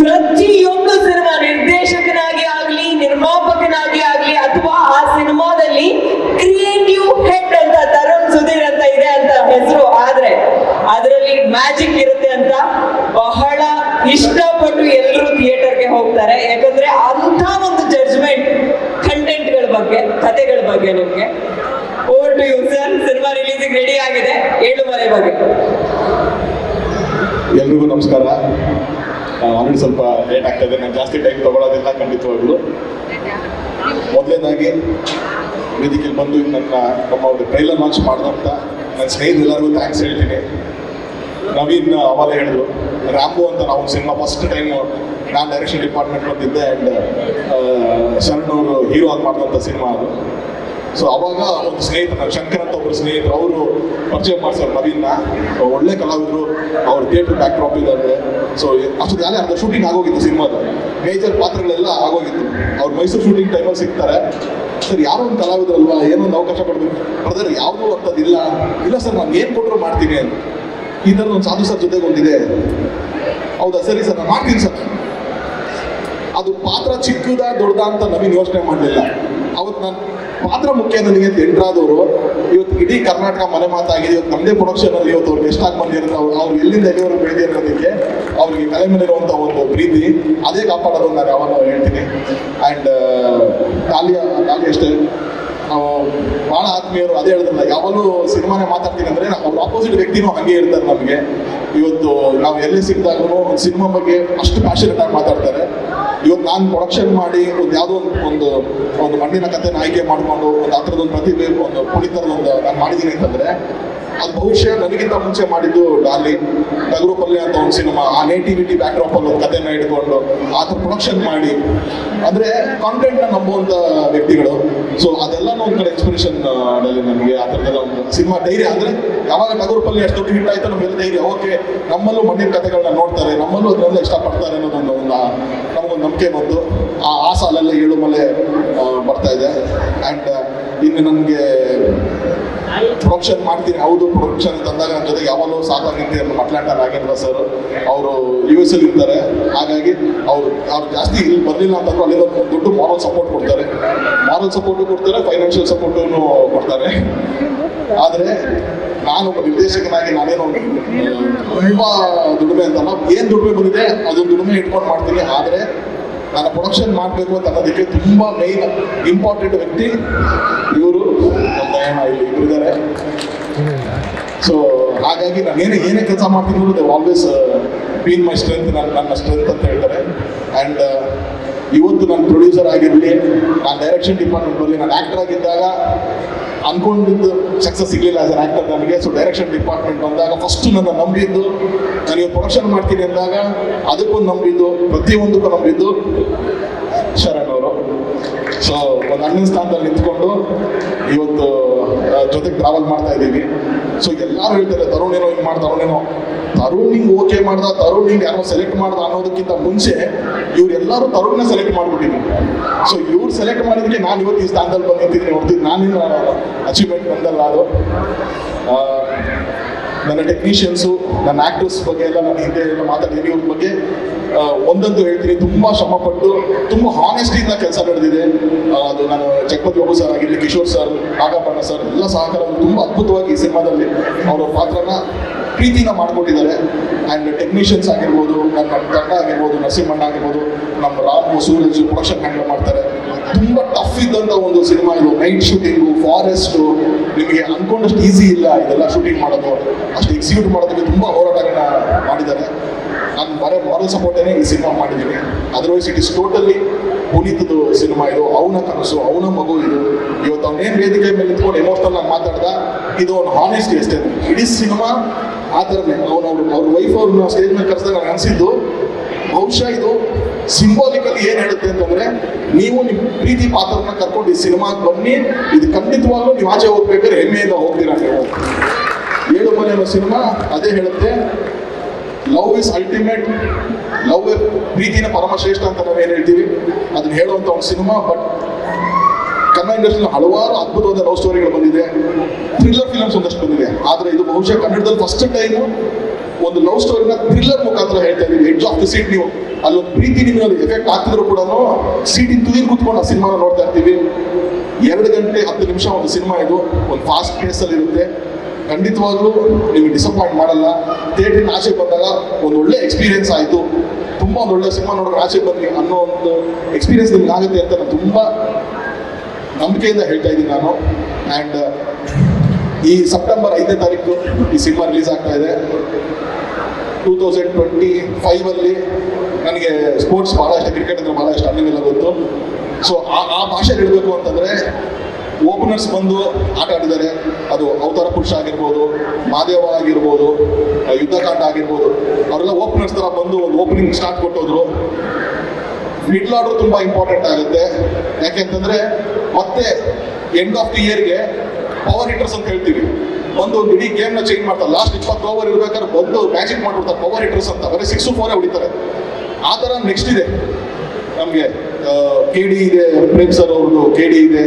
ಪ್ರತಿಯೊಂದು ಸಿನಿಮಾ ನಿರ್ದೇಶಕನಾಗಿ ಆಗ್ಲಿ, ನಿರ್ಮಾಪಕನಾಗಿ ಆಗ್ಲಿ, ಅಥವಾ ಆ ಸಿನಿಮಾದಲ್ಲಿ ಕ್ರಿಯೇಟಿವ್ ಹೆಡ್ ಅಂತ ತರುಣ್ ಸುಧೀರ್ ಅಂತ ಇದೆ ಅಂತ ಹೆಸರು. ಆದ್ರೆ ಅದರಲ್ಲಿ ಮ್ಯಾಜಿಕ್ ಇರುತ್ತೆ ಅಂತ ಬಹಳ ಇಷ್ಟಪಟ್ಟು ಎಲ್ಲರೂ ಥಿಯೇಟರ್ಗೆ ಹೋಗ್ತಾರೆ. ಯಾಕಂದ್ರೆ ಅಂತ ಒಂದು ಜಡ್ಜ್ಮೆಂಟ್ ಕಂಟೆಂಟ್ಗಳ ಬಗ್ಗೆ, ಕಥೆಗಳ ಬಗ್ಗೆ ನಿಮ್ಗೆ. Over to you sir cinema releasing ready ಆಗಿದೆ. ಏಳು ಮನೆ ಬಗ್ಗೆ. ಎಲ್ರಿಗೂ ನಮಸ್ಕಾರ. ಆಲ್ರೆಡಿ ಸ್ವಲ್ಪ ಲೇಟ್ ಆಗ್ತಾ ಇದೆ ನಾನು ಜಾಸ್ತಿ ಟೈಮ್ ತಗೊಳ್ಳೋದಿಲ್ಲ ಖಂಡಿತವಾಗ್ಲು. ಮೊದಲನೇದಾಗಿ ವೇದಿಕೆಗೆ ಬಂದು ನನ್ನ, ನಮ್ಮ ಒಂದು ಟ್ರೈಲರ್ ಲಾಂಚ್ ಮಾಡಿದಂಥ ನನ್ನ ಸ್ನೇಹಿತರು ಎಲ್ಲರಿಗೂ ಥ್ಯಾಂಕ್ಸ್ ಹೇಳ್ತೀನಿ. ನವೀನ್ ಅವಾಗ ಹೇಳಿದ್ರು ರ್ಯಾಂಬೋ ಅಂತ ನಾವು ಸಿನಿಮಾ ಫಸ್ಟ್ ಟೈಮ್ ನಾನು ಡೈರೆಕ್ಷನ್ ಡಿಪಾರ್ಟ್ಮೆಂಟ್ ಬಂದಿದ್ದೆ ಆ್ಯಂಡ್ ಶರಣ್ ಅವರು ಹೀರೋ ಆಗಿ ಮಾಡಿದಂಥ ಸಿನಿಮಾ ಅದು. ಸೊ ಅವಾಗ ಒಂದು ಸ್ನೇಹಿತ ಶಂಕರ್ ಅಂತ ಒಬ್ಬರು ಸ್ನೇಹಿತರು, ಅವರು ಪರಿಚಯ ಮಾಡ್ತಾರೆ ನವೀನ್ನ ಒಳ್ಳೆ ಕಲಾವಿದರು. ಅವ್ರ ಥಿಯೇಟರ್ ಬ್ಯಾಕ್ ಡ್ರಾಪ್ ಇದ್ದಾರೆ ಸೊ ಅಷ್ಟು ಯಾರೇ ಅರ್ಧ ಶೂಟಿಂಗ್ ಆಗೋಗಿತ್ತು ಸಿನಿಮಾದ. ಮೇಜರ್ ಪಾತ್ರಗಳೆಲ್ಲ ಆಗೋಗಿತ್ತು. ಅವ್ರು ಮೈಸೂರು ಶೂಟಿಂಗ್ ಟೈಮಲ್ಲಿ ಸಿಗ್ತಾರೆ. ಸರ್, ಯಾರೋ ಒಂದು ಕಲಾವಿದರಲ್ವಾ? ಏನೊಂದು ಅವಕಾಶ ಕೊಡ್ಬೇಕು. ಬ್ರದರ್ ಯಾವುದೂ ಅಂಥದ್ದಿಲ್ಲ. ಇಲ್ಲ ಸರ್, ನಾನು ಏನು ಕೊಟ್ಟರು ಮಾಡ್ತೀನಿ ಅಂತ. ಈ ಥರ ಒಂದು ಸಾಧು ಸರ್ ಜೊತೆಗೆ ಒಂದಿದೆ. ಹೌದಾ? ಸರಿ ಸರ್, ನಾನು ಮಾಡ್ತೀನಿ ಸರ್. ಅದು ಪಾತ್ರ ಚಿಕ್ಕದ ದೊಡ್ಡದ ಅಂತ ನವೀನ್ ಯೋಚನೆ ಮಾಡಲಿಲ್ಲ. ಅವತ್ತು ನಾನು ಪಾತ್ರ ಮುಖ್ಯ ನನಗೆ ಅಂತ ಎಂಟ್ರಾದವರು ಇವತ್ತು ಇಡೀ ಕರ್ನಾಟಕ ಮನೆ ಮಾತಾಗಿದೆ ಇವತ್ತು ನಮ್ಮದೇ ಪ್ರೊಡಕ್ಷನ್ ಅಲ್ಲಿ ಇವತ್ತು ಅವ್ರು ಎಷ್ಟಾಗಿ ಬಂದಿರೋ ಅವ್ರು ಅವ್ರು ಎಲ್ಲಿಂದ ಎಲ್ಲಿವರೆಗೂ ಅನ್ನೋದಕ್ಕೆ ಅವ್ರಿಗೆ ಕಲೆ ಮೇಲೆ ಇರುವಂಥ ಒಂದು ಪ್ರೀತಿ, ಅದೇ ಕಾಪಾಡೋದು ನಾನು ಯಾವಾಗ ಹೇಳ್ತೀನಿ. ಆ್ಯಂಡ್ ಟಾಲಿಯ ಟಾಲಿ ಅಷ್ಟೇ. ನಾವು ಬಹಳ ಆತ್ಮೀಯರು ಅದೇ ಹೇಳಿದ್ರಲ್ಲ, ಯಾವಾಗಲೂ ಸಿನಿಮಾನೇ ಮಾತಾಡ್ತೀನಿ ಅಂದರೆ ಅವ್ರ ಆಪೋಸಿಟ್ ವ್ಯಕ್ತಿನೂ ಹಾಗೆ ಇರ್ತಾರೆ ನಮಗೆ. ಇವತ್ತು ನಾವು ಎಲ್ಲಿ ಸಿಕ್ಕಿದಾಗೂ ಒಂದು ಸಿನಿಮಾ ಬಗ್ಗೆ ಅಷ್ಟು ಪ್ಯಾಷನೇಟ್ ಆಗಿ ಮಾತಾಡ್ತಾರೆ. ಇವತ್ತು ನಾನು ಪ್ರೊಡಕ್ಷನ್ ಮಾಡಿ ಒಂದು ಯಾವುದೋ ಒಂದು ಒಂದು ಮಣ್ಣಿನ ಕಥೆನ ಆಯ್ಕೆ ಮಾಡಿಕೊಂಡು ಒಂದು ಆ ಥರದೊಂದು ಪ್ರತಿಭೆ, ಒಂದು ಪುಳಿತರದ ಒಂದು ನಾನು ಮಾಡಿದ್ದೀನಿ ಅಂತಂದರೆ, ಅದು ಬಹುಶಃ ನನಗಿಂತ ಮುಂಚೆ ಮಾಡಿದ್ದು ಡಾಲಿ ಟಗರು ಪಲ್ಯ ಅಂತ ಒಂದು ಸಿನಿಮಾ, ಆ ನೇಟಿವಿಟಿ ಬ್ಯಾಕ್ಡ್ರಾಪ್ ಅಲ್ಲಿ ಒಂದು ಕಥೆನ ಇಟ್ಕೊಂಡು ಆ ಥರ ಪ್ರೊಡಕ್ಷನ್ ಮಾಡಿ. ಅಂದರೆ ಕಾಂಟೆಂಟ್ನ ನಂಬುವಂಥ ವ್ಯಕ್ತಿಗಳು. ಸೊ ಅದೆಲ್ಲನೂ ಒಂದು ಕಡೆ ಎಕ್ಸ್ಪ್ರೆಷನ್ನಲ್ಲಿ ನನಗೆ ಆ ಥರದ್ದೆಲ್ಲ ಒಂದು ಸಿನಿಮಾ ಧೈರ್ಯ ಅಂದರೆ, ಯಾವಾಗ ಟಗರು ಪಲ್ಯ ಎಷ್ಟು ದೊಡ್ಡ ಹಿಟ್ ಆಯ್ತು ನಮ್ಮೆಲ್ಲ ಧೈರ್ಯ. ಓಕೆ, ನಮ್ಮಲ್ಲೂ ಮಣ್ಣಿನ ಕಥೆಗಳನ್ನ ನೋಡ್ತಾರೆ, ನಮ್ಮಲ್ಲೂ ಅದನ್ನೆಲ್ಲ ಇಷ್ಟಪಡ್ತಾರೆ ಅನ್ನೋದೊಂದು ಒಂದು ನಮಗೊಂದು ನಂಬಿಕೆ ಬಂದು ಆ ಆ ಸಾಲೆಲ್ಲ ಏಳು ಮಲೆ ಬರ್ತಾ ಇದೆ. ಆ್ಯಂಡ್ ಇನ್ನು ನನಗೆ ಪ್ರೊಡಕ್ಷನ್ ಮಾಡ್ತೀನಿ. ಹೌದು ಪ್ರೊಡಕ್ಷನ್ ತಂದಾಗ ನನ್ನ ಜೊತೆಗೆ ಯಾವಾಗಲೂ ಸಾಕಾಗಿರ್ತೀರ ನಮ್ಮ ಅಟ್ಲಾಂಟ ನಾಗೇಂದ್ರ ಸರ್ ಅವರು ಯು ಎಸ್ ಅಲ್ಲಿ ಇರ್ತಾರೆ. ಹಾಗಾಗಿ ಅವರು, ಅವ್ರು ಜಾಸ್ತಿ ಇಲ್ಲಿ ಬರಲಿಲ್ಲ ಅಂತಂದ್ರೆ ಅಲ್ಲಿರೋ ದೊಡ್ಡ ಮಾರಲ್ ಸಪೋರ್ಟ್ ಕೊಡ್ತಾರೆ. ಮಾರಲ್ ಸಪೋರ್ಟು ಕೊಡ್ತಾರೆ ಫೈನಾನ್ಷಿಯಲ್ ಸಪೋರ್ಟು ಕೊಡ್ತಾರೆ. ಆದರೆ ನಾನು ಒಬ್ಬ ನಿರ್ದೇಶಕನಾಗಿ ನಾನೇನು ತುಂಬ ದುಡಿಮೆ ಅಂತಲ್ಲ, ಏನು ದುಡಿಮೆ ಬಂದಿದೆ ಅದನ್ನು ದುಡಿಮೆ ಇಟ್ಕೊಂಡು ಮಾಡ್ತೀನಿ. ಆದರೆ ನಾನು ಪ್ರೊಡಕ್ಷನ್ ಮಾಡಬೇಕು ಅಂತ ಅನ್ನೋದಕ್ಕೆ ತುಂಬ ಮೈನ್ ಇಂಪಾರ್ಟೆಂಟ್ ವ್ಯಕ್ತಿ ಇವರು ದಯಣ್ಣ ಇಲ್ಲಿ ಇಬ್ಬರಿದ್ದಾರೆ ಸೊ ಹಾಗಾಗಿ ನಾನು ಏನೇ ಏನೇ ಕೆಲಸ ಮಾಡ್ತೀನಿ they always been my strength ನನ್ನ ನನ್ನ ಸ್ಟ್ರೆಂತ್ ಅಂತ ಹೇಳ್ತಾರೆ. ಆ್ಯಂಡ್ ಇವತ್ತು ನಾನು ಪ್ರೊಡ್ಯೂಸರ್ ಆಗಿರಲಿ, ನಾನು ಡೈರೆಕ್ಷನ್ ಡಿಪಾರ್ಟ್ಮೆಂಟ್ ಬರಲಿ ನಾನು ಆ್ಯಕ್ಟರ್ ಆಗಿದ್ದಾಗ ಅನ್ಕೊಂಡಿದ್ದು ಸಕ್ಸಸ್ ಸಿಗಲಿಲ್ಲ ಆಸ್ ಅನ್ ಆ್ಯಕ್ಟರ್ ನನಗೆ ಸೊ ಡೈರೆಕ್ಷನ್ ಡಿಪಾರ್ಟ್ಮೆಂಟ್ ಬಂದಾಗ ಫಸ್ಟ್ ನನ್ನ ನಂಬಿದ್ದು. ನಾನು ಇವಾಗ ಪ್ರೊಡಕ್ಷನ್ ಮಾಡ್ತೀನಿ ಅಂದಾಗ ಅದಕ್ಕೂ ನಂಬಿದ್ದು, ಪ್ರತಿಯೊಂದಕ್ಕೂ ನಂಬಿದ್ದು ಶರಣ್ ಅವರು. ಸೊ ಒಂದು ಅಣ್ಣನ ಸ್ಥಾನದಲ್ಲಿ ನಿಂತ್ಕೊಂಡು ಇವತ್ತು ಜೊತೆಗೆ ಟ್ರಾವೆಲ್ ಮಾಡ್ತಾ ಇದ್ದೀವಿ. ಸೊ ಎಲ್ಲರೂ ಹೇಳ್ತಾರೆ, ತರುಣ್ ಏನೋ ಹಿಂಗೆ ಮಾಡ್ದ ಏನೋ. ತರುಣ್ ಹಿಂಗೆ ಓಕೆ ಮಾಡ್ದ, ತರುಣ್ ಹಿಂಗೆ ಯಾರೋ ಸೆಲೆಕ್ಟ್ ಮಾಡ್ದ ಅನ್ನೋದಕ್ಕಿಂತ ಮುಂಚೆ ಇವ್ರೆಲ್ಲರೂ ತರುಣ್ನ ಸೆಲೆಕ್ಟ್ ಮಾಡ್ಬಿಟ್ಟಿದ್ರು. ಸೊ ಇವ್ರು ಸೆಲೆಕ್ಟ್ ಮಾಡಿದಕ್ಕೆ ನಾನು ಇವತ್ತು ಈ ಸ್ಥಾನದಲ್ಲಿ ಬಂದಿದ್ದೀನಿ ಹೊರತು ನಾನಿನ್ನ ಅಚೀವ್ಮೆಂಟ್ ಬಂದಲ್ಲ ಅದು. ನನ್ನ ಟೆಕ್ನಿಷಿಯನ್ಸು ನನ್ನ ಆಕ್ಟರ್ಸ್ ಬಗ್ಗೆ ಎಲ್ಲ ನನ್ನ ಹಿಂದೆ ಎಲ್ಲ ಮಾತಾಡಿದ್ದೀನಿ ಇವ್ರ ಬಗ್ಗೆ ಒಂದಂತೂ ಹೇಳ್ತೀನಿ. ತುಂಬ ಶ್ರಮಪಟ್ಟು, ತುಂಬ ಹಾನೆಸ್ಟಿಯಿಂದ ಕೆಲಸ ನಡೆದಿದೆ. ಅದು ನಾನು ಜಗಪತಿ ಬಾಬು ಸರ್ ಆಗಿರಲಿ, ಕಿಶೋರ್ ಸರ್ ನಾಗಪ್ಪಣ್ಣ ಸರ್ ಎಲ್ಲ ಸಹಕಾರ ತುಂಬ ಅದ್ಭುತವಾಗಿ ಈ ಸಿನಿಮಾದಲ್ಲಿ ಅವರ ಪಾತ್ರನ ಪ್ರೀತಿನ ಮಾಡ್ಕೊಂಡಿದ್ದಾರೆ ಆ್ಯಂಡ್ ಟೆಕ್ನಿಷಿಯನ್ಸ್ ಆಗಿರ್ಬೋದು, ನನ್ನ ತಂಡ ಆಗಿರ್ಬೋದು, ನರಸಿಂಹಣ್ಣ ಆಗಿರ್ಬೋದು, ನಮ್ಮ ರಾಮು, ಸೂರಜ್ ಪ್ರೊಡಕ್ಷನ್ ಹ್ಯಾಂಡಲ್ ಮಾಡ್ತಾರೆ. ತುಂಬ ಟಫ್ ಇದ್ದಂಥ ಒಂದು ಸಿನಿಮಾ ಇದು ನೈಟ್ ಶೂಟಿಂಗು, ಫಾರೆಸ್ಟು, ನಿಮಗೆ ಅನ್ಕೊಂಡಷ್ಟು ಈಸಿ ಇಲ್ಲ ಇದೆಲ್ಲ ಶೂಟಿಂಗ್ ಮಾಡೋದು. ಅಷ್ಟು ಎಕ್ಸಿಕ್ಯೂಟ್ ಮಾಡೋದಕ್ಕೆ ತುಂಬ ಹೋರಾಟಗಳನ್ನ ಮಾಡಿದ್ದಾರೆ. ನಾನು ಬರೀ ಮಾರಲ್ ಸಪೋರ್ಟೇನೆ ಈ ಸಿನಿಮಾ ಮಾಡಿದ್ದೀನಿ. ಅದರ್ವೈಸ್ ಇಟ್ ಇಸ್ ಟೋಟಲಿ ಪುನೀತದ್ದು ಸಿನಿಮಾ ಇದು. ಅವನ ಕನಸು, ಅವನ ಮಗು ಇದು. ಇವತ್ತು ಅವನೇನು ವೇದಿಕೆ ಮೇಲೆ ನಿಂತ್ಕೊಂಡು ಎಮೋಷನಲ್ ಆಗಿ ಮಾತಾಡ್ದ, ಇದು ಒಂದು ಹಾನೆಸ್ಟಿ ಅಷ್ಟೇ. ಇಡೀ ಸಿನಿಮಾ ಆ ಥರನೇ. ಅವನು ಅವ್ರ ವೈಫ್ ಅವ್ರನ್ನ ಸ್ಟೇಜ್ ಮೇಲೆ ಕರೆಸಿದಾಗ ಅನಿಸಿದ್ದು ಬಹುಶಃ ಇದು ಸಿಂಬಾಲಿಕಲಿ ಏನು ಹೇಳುತ್ತೆ ಅಂತಂದ್ರೆ, ನೀವು ನಿಮ್ಮ ಪ್ರೀತಿ ಪಾತ್ರನ ಕರ್ಕೊಂಡು ಈ ಸಿನಿಮಾಗೆ ಬನ್ನಿ. ಇದು ಖಂಡಿತವಾಗ್ಲೂ ನೀವು ಆಚೆ ಹೋಗ್ಬೇಕಾದ್ರೆ ಹೆಮ್ಮೆಯಿಂದ ಹೋಗ್ತೀರಾ ಏಳು ಮನೆ ಅನ್ನೋ ಸಿನಿಮಾ ಅದೇ ಹೇಳುತ್ತೆ ಲವ್ ಇಸ್ ಅಲ್ಟಿಮೇಟ್ ಲವ್ ಪ್ರೀತಿನ ಪರಮಶ್ರೇಷ್ಠ ಅಂತ ನಾವು ಏನು ಹೇಳ್ತೀವಿ? ಅದನ್ನ ಹೇಳುವಂಥ ಒಂದು ಸಿನಿಮಾ ಬಟ್ ಕನ್ನಡ ಇಂಡಸ್ಟ್ರಿಯಲ್ಲಿ ಹಲವಾರು ಅದ್ಭುತವಾದ ಲವ್ ಸ್ಟೋರಿಗಳು ಬಂದಿದೆ. ಥ್ರಿಲ್ಲರ್ ಫಿಲಮ್ಸ್ ಒಂದಷ್ಟು ಬಂದಿದೆ. ಆದರೆ ಇದು ಬಹುಶಃ ಕನ್ನಡದಲ್ಲಿ ಫಸ್ಟ್ ಟೈಮ್ ಒಂದು ಲವ್ ಸ್ಟೋರಿನ ಥ್ರಿಲ್ಲರ್ ಮುಖಾಂತರ ಹೇಳ್ತಾ ಇದೀವಿ ಎಡ್ಜ್ ಆಫ್ ದ ಸೀಟ್ ನೀವು. ಅಲ್ಲೊಂದು ಪ್ರೀತಿ ನಿಮಗೆ ಎಫೆಕ್ಟ್ ಆಗ್ತಿದ್ರು ಕೂಡ ಸೀಟಿನ ತುದಿ ಕೂತ್ಕೊಂಡು ಆ ಸಿನಿಮಾನ ನೋಡ್ತಾ ಇರ್ತೀವಿ. ಎರಡು ಗಂಟೆ ಹತ್ತು ನಿಮಿಷ ಒಂದು ಸಿನಿಮಾ ಇದು, ಒಂದು ಫಾಸ್ಟ್ ಪೇಸಲ್ಲಿ ಇರುತ್ತೆ. ಖಂಡಿತವಾಗ್ಲೂ ನೀವು ಡಿಸಪಾಯಿಂಟ್ ಮಾಡಲ್ಲ. ಥಿಯೇಟ್ರಿನ ಆಚೆ ಬಂದಾಗ ಒಂದು ಒಳ್ಳೆ ಎಕ್ಸ್ಪೀರಿಯನ್ಸ್ ಆಯಿತು. ತುಂಬ ಒಂದು ಒಳ್ಳೆ ಸಿನಿಮಾ ನೋಡೋಕೆ ಆಚೆ ಬಂದ್ವಿ ಅನ್ನೋ ಒಂದು ಎಕ್ಸ್ಪೀರಿಯನ್ಸ್ ನಿಮ್ಗೆ ಆಗುತ್ತೆ ಅಂತ ನಾನು ತುಂಬ ನಂಬಿಕೆಯಿಂದ ಹೇಳ್ತಾ ಇದ್ದೀನಿ ನಾನು. ಆ್ಯಂಡ್ ಈ ಸೆಪ್ಟೆಂಬರ್ ಐದನೇ ತಾರೀಕು ಈ ಸಿನಿಮಾ ರಿಲೀಸ್ ಆಗ್ತಾ ಇದೆ. ಟೂ ತೌಸಂಡ್ ಟ್ವೆಂಟಿ ಫೈವಲ್ಲಿ ನನಗೆ ಸ್ಪೋರ್ಟ್ಸ್ ಭಾಳ ಇಷ್ಟ ಕ್ರಿಕೆಟ್ ಅಂದ್ರೆ ಭಾಳ ಇಷ್ಟ ಅನ್ನಿಗೆಲ್ಲ ಗೊತ್ತು. ಸೊ ಆ ಆ ಭಾಷೆ ಹೇಳಬೇಕು ಅಂತಂದರೆ ಓಪನರ್ಸ್ ಬಂದು ಆಟ ಆಡಿದ್ದಾರೆ ಅದು ಅವತಾರ ಪುರುಷ ಆಗಿರ್ಬೋದು, ಮಾದೇವ ಆಗಿರ್ಬೋದು, ಯುದ್ಧಕಾಂಡ ಆಗಿರ್ಬೋದು, ಅವರೆಲ್ಲ ಓಪನರ್ಸ್ ಥರ ಬಂದು ಒಂದು ಓಪನಿಂಗ್ ಸ್ಟಾರ್ಟ್ ಕೊಟ್ಟೋದ್ರು. ಮಿಡ್ಲ್ ಆರ್ಡರ್ ತುಂಬಾ ಇಂಪಾರ್ಟೆಂಟ್ ಆಗುತ್ತೆ. ಯಾಕೆಂತಂದ್ರೆ ಮತ್ತೆ ಎಂಡ್ ಆಫ್ ದಿ ಇಯರ್ಗೆ ಪವರ್ ಹಿಟರ್ಸ್ ಅಂತ ಹೇಳ್ತೀವಿ. ಒಂದು ಇಡೀ ನ ಚೇಂಜ್ ಮಾಡ್ತಾರೆ. ಲಾಸ್ಟ್ ಇಪ್ಪತ್ತು ಓವರ್ ಇರ್ಬೇಕಾದ್ರೆ ಬಂದು ಮ್ಯಾಜಿಕ್ ಮಾಡ್ಬಿಡ್ತಾರೆ ಪವರ್ ಹಿಟರ್ಸ್ ಅಂತ. ಬರೀ ಸಿಕ್ಸ್ ಫೋರೇ ಹೊಡಿತಾರೆ. ಆ ಥರ ನೆಕ್ಸ್ಟ್ ಇದೆ. ನಮಗೆ ಕೆ ಡಿ ಇದೆ ಪ್ರೇಮ್ ಸರ್ ಅವ್ರದ್ದು ಕೆ ಡಿ ಇದೆ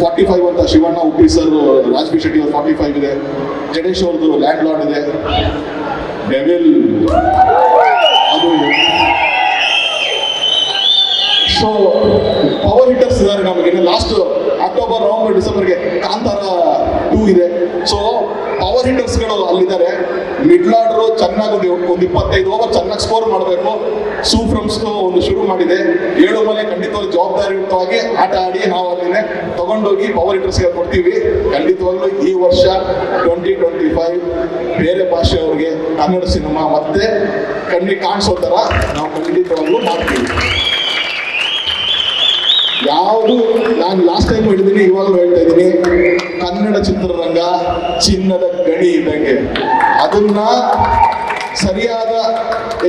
ಫಾರ್ಟಿ ಫೈವ್ ಅಂತ ಶಿವಣ್ಣ ಉಪ್ಪಿ ಸರ್ ರಾಜ್ಬಿ ಶೆಟ್ಟಿ ಅವ್ರ ಫಾರ್ಟಿ ಫೈವ್ ಇದೆ, ಜಡೇಶ್ ಅವ್ರದ್ದು ಲ್ಯಾಂಡ್ ಲಾರ್ಡ್ ಇದೆ. ಡೆವಿಲ್ ಅದು ಸೊ ಪವರ್ ಹಿಟರ್ಸ್ ಇದ್ದಾರೆ ನಮಗೆ. ಲಾಸ್ಟ್ ಅಕ್ಟೋಬರ್ ನವೆಂಬರ್ ಡಿಸೆಂಬರ್ಗೆ ಕಾಂತಾರ ಟೂ ಇದೆ. ಸೊ ಹಿಟರ್ಸ್ಗಳು ಅಲ್ಲಿದ್ದಾರೆ. ಮಿಡ್ಲ್ ಆರ್ಡರ್ ಚೆನ್ನಾಗಿ ಒಂದು ಒಂದು ಇಪ್ಪತ್ತೈದು ಓವರ್ ಚೆನ್ನಾಗಿ ಸ್ಕೋರ್ ಮಾಡಬೇಕು. ಸೂಫ್ರಮ್ಸ್ ಒಂದು ಶುರು ಮಾಡಿದೆ. ಏಳು ಮನೆ ಖಂಡಿತವಾಗಿ ಜವಾಬ್ದಾರಿಯುತವಾಗಿ ಆಟ ಆಡಿ ನಾವು ಅದನ್ನೇ ತಗೊಂಡೋಗಿ ಪವರ್ ಹಿಟರ್ಸ್ಗೆ ಕೊಡ್ತೀವಿ. ಖಂಡಿತವಾಗ್ಲೂ ಈ ವರ್ಷ ಟ್ವೆಂಟಿ ಟ್ವೆಂಟಿ ಫೈವ್ ಬೇರೆ ಭಾಷೆಯವ್ರಿಗೆ ಕನ್ನಡ ಸಿನಿಮಾ ಮತ್ತೆ ಕಣ್ಣಿಗೆ ಕಾಣಿಸೋ ಥರ ನಾವು ಖಂಡಿತವಾಗ್ಲೂ ಮಾಡ್ತೀವಿ. ಯಾವುದು, ನಾನು ಲಾಸ್ಟ್ ಟೈಮ್ ಹೇಳಿದ್ದೀನಿ ಇವಾಗಲೂ ಹೇಳ್ತಾ ಇದ್ದೀನಿ ಕನ್ನಡ ಚಿತ್ರರಂಗ ಚಿನ್ನದ ಗಣಿ ಇದ್ದಂಗೆ ಅದನ್ನ ಸರಿಯಾದ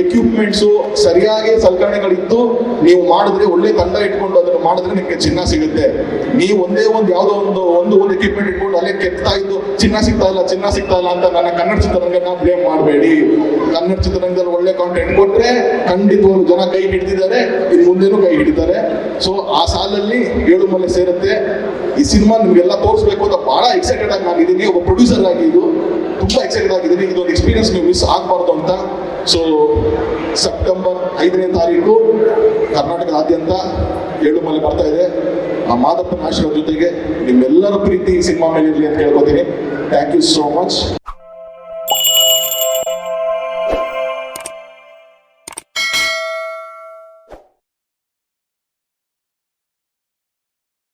ಎಕ್ವಿಪ್ಮೆಂಟ್ಸು ಸರಿಯಾಗಿ ಸಲಕರಣೆಗಳಿದ್ದು ನೀವು ಮಾಡಿದ್ರೆ ಒಳ್ಳೆ ತಂಡ ಇಟ್ಕೊಂಡು ಅದನ್ನು ಮಾಡಿದ್ರೆ ನಿಮಗೆ ಚಿನ್ನ ಸಿಗುತ್ತೆ. ನೀವು ಒಂದೇ ಒಂದು ಯಾವುದೋ ಒಂದು ಒಂದು ಒಂದು ಎಕ್ವಿಪ್ಮೆಂಟ್ ಇಟ್ಕೊಂಡು ಅಲ್ಲೇ ಕೆತ್ತಾ ಇದ್ದು ಚಿನ್ನ ಸಿಗ್ತಾ ಇಲ್ಲ, ಚಿನ್ನ ಸಿಗ್ತಾ ಇಲ್ಲ ಅಂತ ನನ್ನ ಕನ್ನಡ ಚಿತ್ರರಂಗನ ಬ್ಲೇಮ್ ಮಾಡಬೇಡಿ. ಕನ್ನಡ ಚಿತ್ರರಂಗದಲ್ಲಿ ಒಳ್ಳೆ ಕಾಂಟೆಂಟ್ ಕೊಟ್ಟರೆ ಖಂಡಿತವಾಗ್ಲೂ ಜನ ಕೈ ಹಿಡಿದಿದ್ದಾರೆ ಇನ್ನು ಮುಂದೆನೂ ಕೈ ಹಿಡಿತಾರೆ. ಸೊ ಆ ಸಾಲಲ್ಲಿ ಏಳು ಮನೆ ಸೇರುತ್ತೆ. ಈ ಸಿನಿಮಾ ನಿಮಗೆಲ್ಲ ತೋರಿಸ್ಬೇಕು ಅಂತ ಬಹಳ ಎಕ್ಸೈಟೆಡ್ ಆಗಿ ನಾನಿದ್ದೀನಿ. ಒಬ್ಬ ಪ್ರೊಡ್ಯೂಸರ್ ಆಗಿ ಇದು ತುಂಬಾ ಎಕ್ಸೈಟೆಡ್ ಆಗಿದ್ದೀನಿ ಇದೊಂದು ಎಕ್ಸ್ಪೀರಿಯನ್ಸ್ ನೀವು ಮಿಸ್ ಆಗಬಾರ್ದು ಅಂತ. ಸೊ ಸೆಪ್ಟೆಂಬರ್ ಐದನೇ ತಾರೀಕು ಕರ್ನಾಟಕದಾದ್ಯಂತ ಏಳು ಮಲೆ ಬರ್ತಾ ಇದೆ. ಆ ಮಾದಪ್ಪನ ಆಶೀರ್ವಾದ ಜೊತೆಗೆ ನಿಮ್ಮೆಲ್ಲರ ಪ್ರೀತಿ ಸಿನಿಮಾ ಮೇಲೆ ಇರಲಿ ಅಂತ ಕೇಳ್ಕೊತೀನಿ. Thank you so much